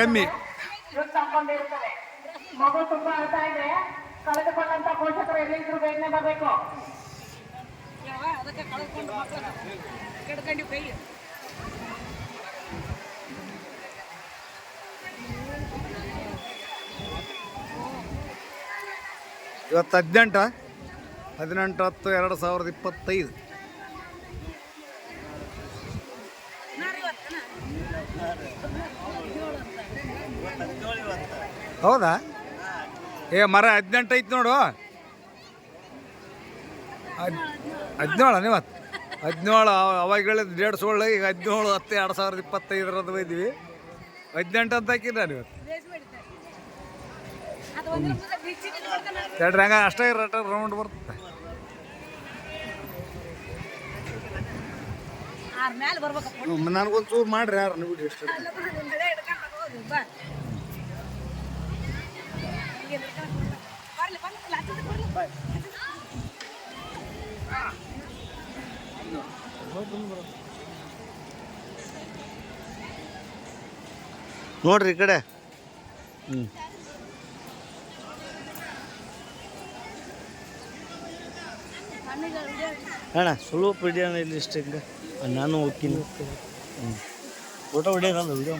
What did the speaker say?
ಕಮ್ಮಿ. ಮಗು ತುಂಬಾ ಅಳ್ತಾ ಇದೆ ಕಳೆದುಕೊಂಡಂತ ಪೋಷಕರು ಎಲ್ಲಿದ್ರು ಬೇಗನೆ ಬರಬೇಕು. ಅದಕ್ಕೆ ಕಳ್ಕೊಂಡು ಮಕ್ಕಳು ಕೆಡ್ಕೊಂಡು ಕೈ ಇವತ್ತು ಹದಿನೆಂಟ ಹದಿನೆಂಟು ಹತ್ತು ಎರಡು ಸಾವಿರದ ಇಪ್ಪತ್ತೈದು. ಹೌದಾ? ಏ ಮರ ಹದಿನೆಂಟು ಐತಿ ನೋಡು. ಹದ್ ಹದಿನೇಳು ನೀವತ್ತು ಹದಿನೇಳು ಅವಾಗ ಹೇಳಿದ ಡೇಡ್ ಸೋಳು ಈಗ ಹದಿನೇಳು ಹತ್ತು ಎರಡು ಸಾವಿರದ ಇಪ್ಪತ್ತೈದರದ್ದು ಒಯ್ದೀವಿ ಹದಿನೆಂಟು ಅಂತ ಹಾಕಿದ್ರೆ ನೀವತ್ತು ಎರಡು ಹಂಗ ಅಷ್ಟೇ ರಟ ರೌಂಡ್ ಬರ್ತದೆ. ನನಗೊಂದು ಚೂರು ಮಾಡ್ರಿ ಯಾರು ನೀವು ಎಷ್ಟು ನೋಡ್ರಿ ಈ ಕಡೆ ಹ್ಞೂ ಅಣ್ಣ ಸುಳ್ಳು ಹಿಡಿಯೋಣ ಇಲ್ಲಿ ಇಷ್ಟ ಹಿಂಗೆ ನಾನು ಹೋಗ್ತೀನಿ ಹ್ಞೂ ಫೋಟೋ ಹೊಡಿಯೋದಲ್ಲ ವಿಡಿಯೋ